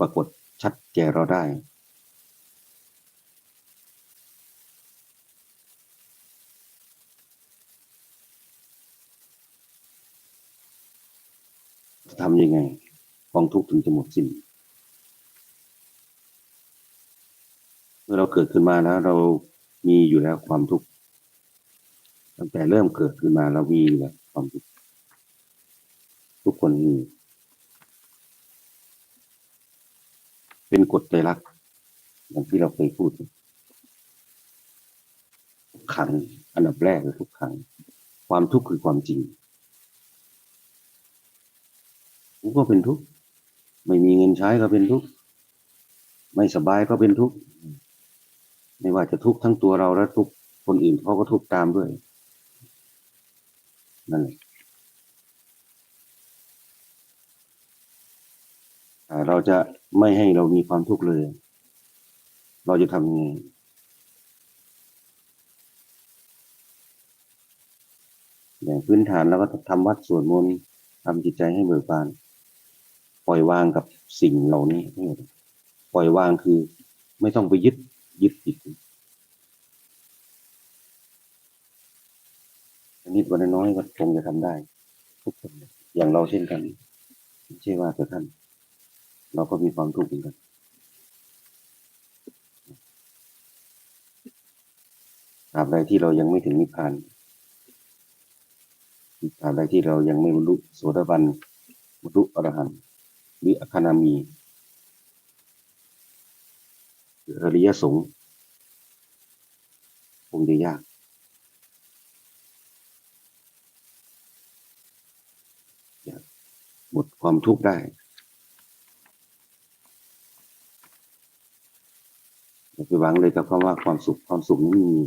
ปรากฏชัดแก่เราได้ทำยังไงกองทุกข์ถึงจะหมดสิ้น เมื่อเราเกิดขึ้นมาแล้วเรามีอยู่แล้วความทุกข์ตั้งแต่เริ่มเกิดขึ้นมาเรามีอยู่แล้วความทุกข์ทุกคนมี เป็นกฎใจรักอย่างที่เราเคยพูดทุกขังอันดับแรกเลยทุกขังความทุกข์คือความจริงผมก็เป็นทุกข์ไม่มีเงินใช้ก็เป็นทุกข์ไม่สบายก็เป็นทุกข์ไม่ว่าจะทุกข์ทั้งตัวเราและทุกข์คนอื่นเขาก็ทุกข์ตามด้วยนั่นแหละอ่า เราจะไม่ให้เรามีความทุกข์เลย เราจะทำยังไงอย่างพื้นฐานเราก็ทำวัดสวดมนต์ทำจิตใจให้เบิกบาน ปล่อยวางกับสิ่งเหล่านี้ทั้หมดปล่อยวางคือไม่ต้องไปยึดยึดติดอันนี้วันน้อยๆก็คงจะทำได้ ทุกคนอย่างเราเช่นกันไม่ใช่ว่าแต่ท่าน เราก็มีความทุกข์เหมือนกันตราบใดที่เรายังไม่ถึงนิพพานตราบใดที่เรายังไม่บรรลุโสดาบันบรรลุอรหันต์หรืออคานามีหรืออริยสงฆ์คงจะยากยาก หมดความทุกข์ได้ อย่าไปห วังเลยกับคำว่าความสุขความสุขนี้ไม่มี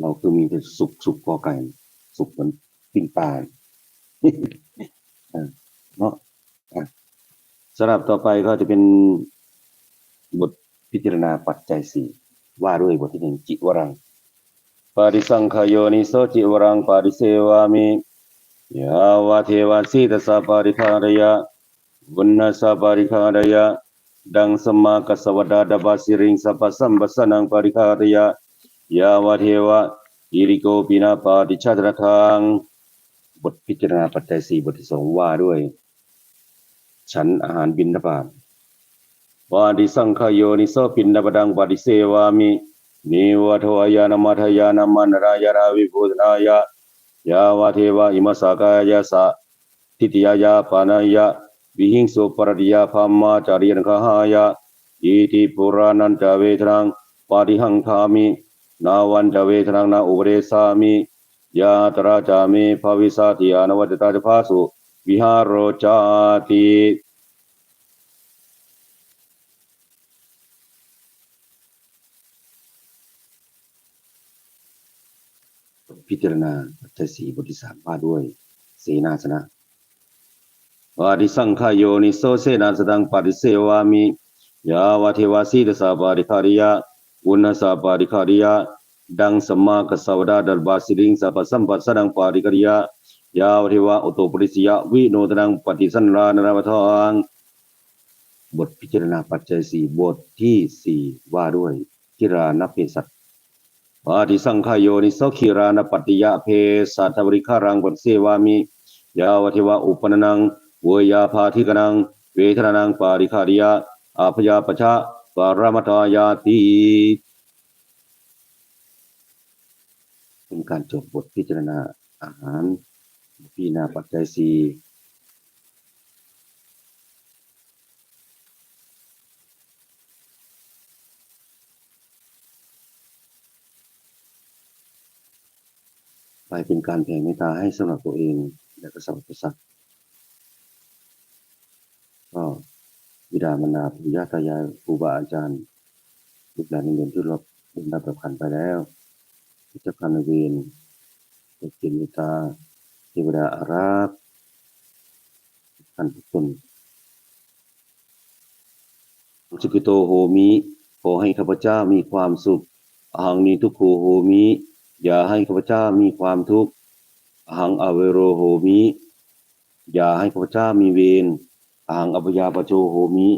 เราคือมีแต่สุขสุขกอไก่สุขเหมือนปิ้งปลาเออเนาะสำหรับต่อไปก็จะเป็นบทพิจารณาปัจจัยสี่ว่าด้วยบทที่หนึ่งจิวรังปาริสังขโยนิโสจิวรังปาริเสวามิยาวาเทวาสีตสาปาริคารยะ วุนนาสาปาริคารยะดังสมากัสสวดาดาบาสิริงสัพสัมปสนังปาริคารยะยาวเทวะอิริโกปินาปาติชาตระทังบทพิจารณาปัจจัยสี่บทที่สองว่าด้วย ฉันอาหารบินทบาทปาดิสังขโยนิโสปินดาบดังปาดิเสวามินิวัทวายานามัทยานามันรายานาวิบูนายะยาวาเทวะอิมัสสากายาสะทิติยายาปานายะ วิหิงสุปรดิยาภามาจารียนคหายะอิติปุรานันจเวทนังปาริหังคามิ นาวันจเวทนังนาอุเรสามิยาตราจามิภาวิสาติยานวัตตาจภาสุวิหารโรจาติพิจารณาปัจจัยสี่บทที่สามว่าด้วย เสนาสนะ ปาริสังขายโยนิโสเสนาสนังปาริเสวามิยาวาเทวาสีตสาปาริคาริยะอุณสาปาริคาริยะดังสมมากัสสวดาดัลบาสิริงสัพสัมปัสสนังปาริคาริยะยาวเทวะอุตโตปริสยะวิโนตนังปฏิสันรานราวทังบทพิจารณาปัจจัยสี่บทที่สี่ว่าด้วยทิรานเพสัตปาติสังขายโยนิโสขีรานปฏิยะเพสัตวริคารังปฏิเสวามิยาวเทวะอุปนนัง วยาภาธิกนัง เวทนานังปาริคาริยะอาพยาปชะปารามตายาติเป็นการจบบทพิจารณาอาหารพิจารณาปัจจัยสีไปเป็นการแผ่เมตตาให้สำหรับตัวเอง และก็สำหรับสัตว์ ก็บิดามารดาปู่ย่าตายายครูบาอาจารย์ลูกหลานเรียนที่เราเป็นรับประคันไปแล้วเจ้ากรรมนาเวรเจ้าเกียรติเมตตาเทวดาอารักษ์ท่านทุกคนสุกิโตโหมิขอให้ข้าพเจ้ามีความสุขอหังนีทุกโขโหมิ อย่าให้ข้าพเจ้ามีความทุกข์อหังอเวโรโหมิ อย่าให้ข้าพเจ้ามีเวร อังอภยาปโชโหมิ